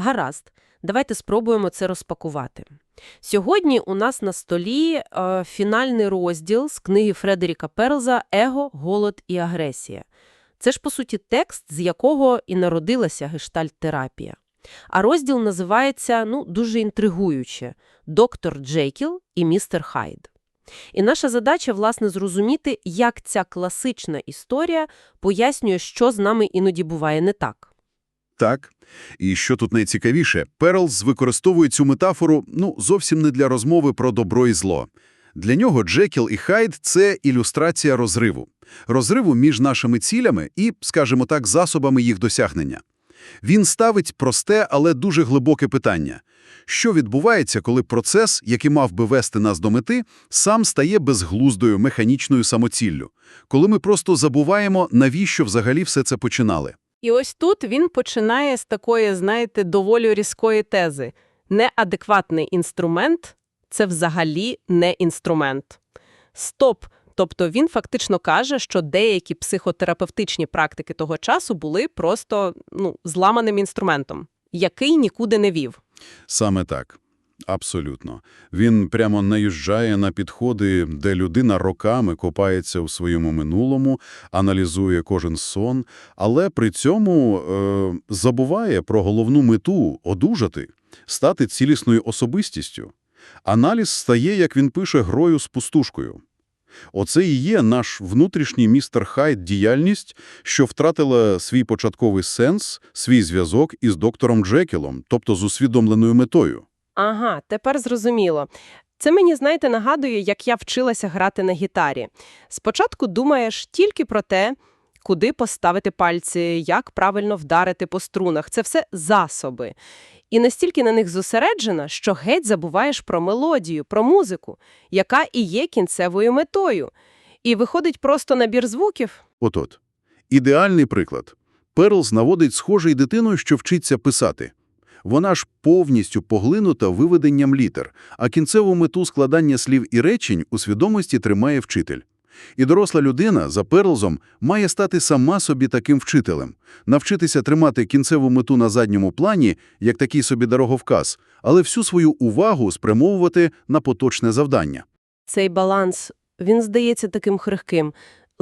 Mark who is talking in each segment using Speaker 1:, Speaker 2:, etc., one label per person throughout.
Speaker 1: Гаразд, давайте спробуємо це розпакувати. Сьогодні у нас на столі е, фінальний розділ з книги Фредеріка Перлза «Его, голод і агресія». Це ж, по суті, текст, з якого і народилася гештальт-терапія. А розділ називається, ну, дуже інтригуюче «Доктор Джекіл і містер Хайд». І наша задача, власне, зрозуміти, як ця класична історія пояснює, що з нами іноді буває не так.
Speaker 2: Так. І що тут найцікавіше, Перлз використовує цю метафору ну, зовсім не для розмови про добро і зло. Для нього Джекіл і Хайд – це ілюстрація розриву. Розриву між нашими цілями і, скажімо так, засобами їх досягнення. Він ставить просте, але дуже глибоке питання. Що відбувається, коли процес, який мав би вести нас до мети, сам стає безглуздою механічною самоціллю? Коли ми просто забуваємо, навіщо взагалі все це починали?
Speaker 3: І ось тут він починає з такої, знаєте, доволі різкої тези. Неадекватний інструмент – це взагалі не інструмент. Стоп! Тобто він фактично каже, що деякі психотерапевтичні практики того часу були просто ну, зламаним інструментом, який нікуди не вів.
Speaker 2: Саме так. Абсолютно. Він прямо наїжджає на підходи, де людина роками копається у своєму минулому, аналізує кожен сон, але при цьому е, забуває про головну мету – одужати, стати цілісною особистістю. Аналіз стає, як він пише, грою з пустушкою. Оце і є наш внутрішній містер Хайд діяльність, що втратила свій початковий сенс, свій зв'язок із доктором Джекілом, тобто з усвідомленою метою.
Speaker 3: Ага, тепер зрозуміло. Це мені, знаєте, нагадує, як я вчилася грати на гітарі. Спочатку думаєш тільки про те, куди поставити пальці, як правильно вдарити по струнах. Це все засоби. І настільки на них зосереджена, що геть забуваєш про мелодію, про музику, яка і є кінцевою метою. І виходить просто набір звуків.
Speaker 2: От-от. Ідеальний приклад. Перлз наводить схожий дитиною, що вчиться писати. Вона ж повністю поглинута виведенням літер, а кінцеву мету складання слів і речень у свідомості тримає вчитель. І доросла людина за Перлзом має стати сама собі таким вчителем, навчитися тримати кінцеву мету на задньому плані, як такий собі дороговказ, але всю свою увагу спрямовувати на поточне завдання.
Speaker 1: Цей баланс, він здається таким хрихким.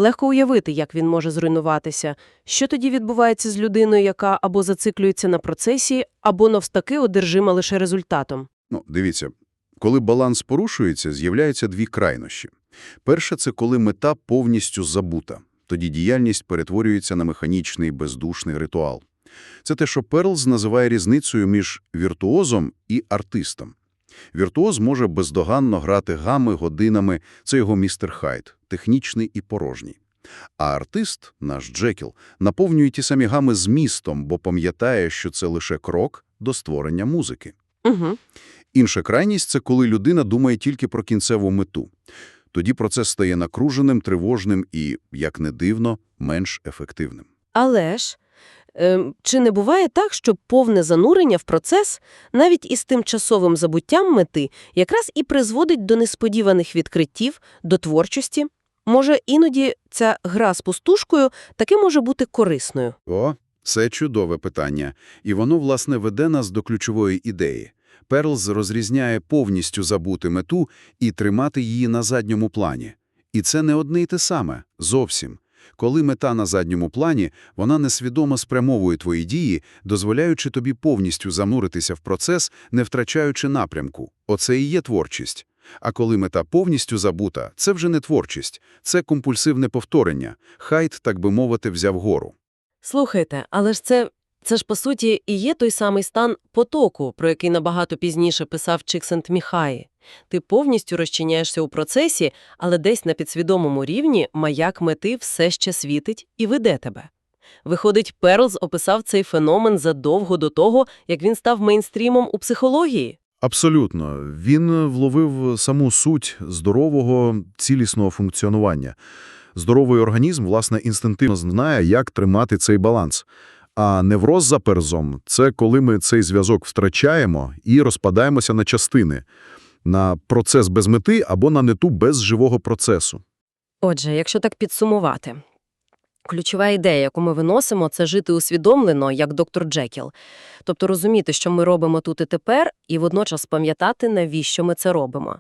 Speaker 1: Легко уявити, як він може зруйнуватися. Що тоді відбувається з людиною, яка або зациклюється на процесі, або навстаки одержима лише результатом?
Speaker 2: Ну, дивіться, коли баланс порушується, з'являються дві крайнощі. Перше – це коли мета повністю забута. Тоді діяльність перетворюється на механічний, бездушний ритуал. Це те, що Перлз називає різницею між віртуозом і артистом. Віртуоз може бездоганно грати гами годинами, це його містер Хайд, технічний і порожній. А артист, наш Джекіл, наповнює ті самі гами змістом, бо пам'ятає, що це лише крок до створення музики.
Speaker 1: Угу.
Speaker 2: Інша крайність – це коли людина думає тільки про кінцеву мету. Тоді процес стає накруженим, тривожним і, як не дивно, менш ефективним.
Speaker 1: Але ж, чи не буває так, що повне занурення в процес, навіть із тимчасовим забуттям мети, якраз і призводить до несподіваних відкриттів, до творчості? Може, іноді ця гра з пустушкою таки може бути корисною?
Speaker 2: О, це чудове питання. І воно, власне, веде нас до ключової ідеї. Перлз розрізняє повністю забути мету і тримати її на задньому плані. І це не одне й те саме, зовсім. Коли мета на задньому плані, вона несвідомо спрямовує твої дії, дозволяючи тобі повністю зануритися в процес, не втрачаючи напрямку. Оце і є творчість. А коли мета повністю забута, це вже не творчість, це компульсивне повторення. Хайт, так би мовити, взяв гору.
Speaker 1: Слухайте, але ж це, це ж по суті і є той самий стан потоку, про який набагато пізніше писав Чиксент Міхаї. Ти повністю розчиняєшся у процесі, але десь на підсвідомому рівні маяк мети все ще світить і веде тебе. Виходить, Перлз описав цей феномен задовго до того, як він став мейнстрімом у психології.
Speaker 2: Абсолютно. Він вловив саму суть здорового, цілісного функціонування. Здоровий організм, власне, інстинктивно знає, як тримати цей баланс. А невроз за перзом – це коли ми цей зв'язок втрачаємо і розпадаємося на частини, на процес без мети або на нету без живого процесу.
Speaker 1: Отже, якщо так підсумувати, Ключова ідея, яку ми виносимо, це жити усвідомлено, як доктор Джекіл. Тобто розуміти, що ми робимо тут і тепер, і водночас пам'ятати, навіщо ми це робимо.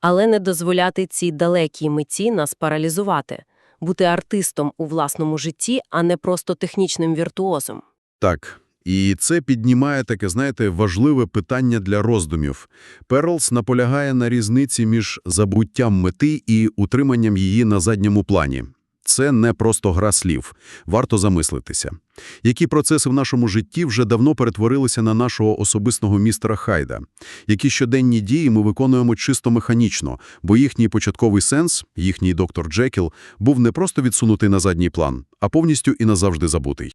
Speaker 1: Але не дозволяти цій далекій меті нас паралізувати, бути артистом у власному житті, а не просто технічним віртуозом.
Speaker 2: Так, і це піднімає таке, знаєте, важливе питання для роздумів. Перлс наполягає на різниці між забуттям мети і утриманням її на задньому плані. Це не просто гра слів. Варто замислитися. Які процеси в нашому житті вже давно перетворилися на нашого особистого містера Хайда? Які щоденні дії ми виконуємо чисто механічно, бо їхній початковий сенс, їхній доктор Джекіл, був не просто відсунутий на задній план, а повністю і назавжди забутий.